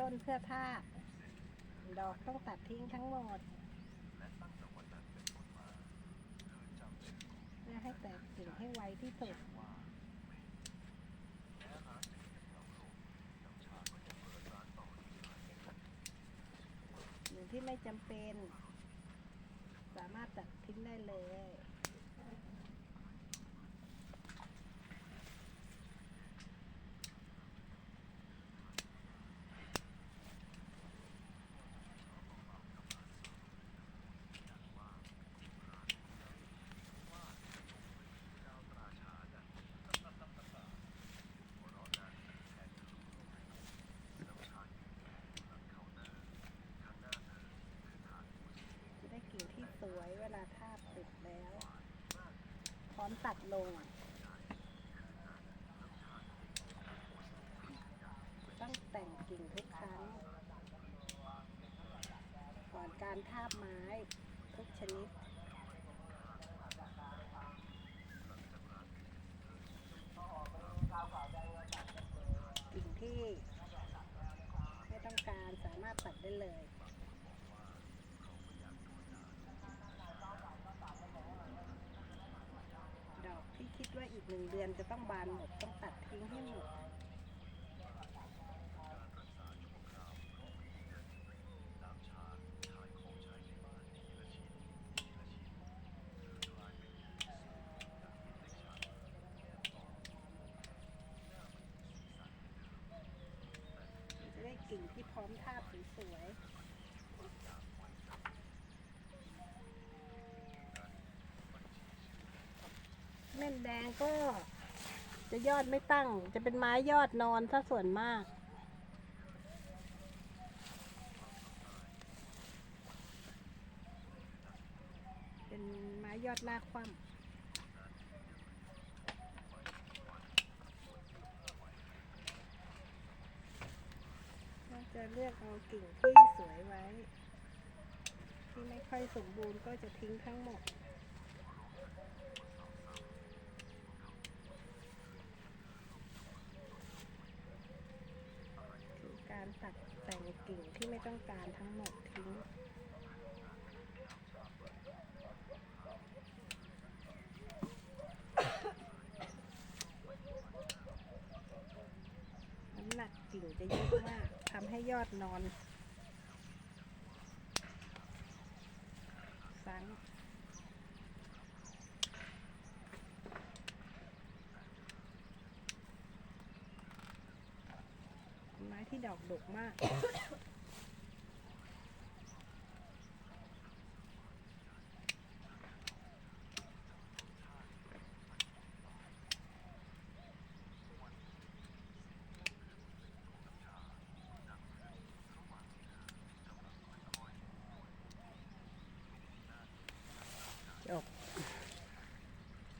ต้นเพื่อทาบดอกต้องตัดทิ้งทั้งหมดเพื่อให้แตกกิ่งให้ไวที่สุดหรือที่ไม่จำเป็น สามารถตัดทิ้งได้เลย จะได้กิ่งที่สวยเวลาทาบติดแล้ว พร้อมตัดลง ต้องแต่งกิ่งทุกครั้ง ก่อนการทาบไม้ทุกชนิดกิ่งที่ไม่ต้องการสามารถตัดได้เลย ดอกที่คิด ว่าอีกหนึ่งเดือนจะต้องบานหมดต้องตัดทิ้งให้หมดจะได้กิ่งที่พร้อมทาบสวยๆ แม่นแดงก็ จะยอดไม่ตั้ง จะเป็นไม้ยอดนอนซะส่วนมาก เป็นไม้ยอดหน้าคว่ำก็จะเลือกเอากิ่งที่สวยไว้ ที่ไม่ค่อยสมบูรณ์ก็จะทิ้งทั้งหมด คือการ ตัดแต่งกิ่งที่ไม่ต้องการทั้งหมดทิ้ง น้ำหนักกิ่งจะเยอะมากทำให้ยอดนอน ซ้ำเป็นไม้ ที่ดอกดกมาก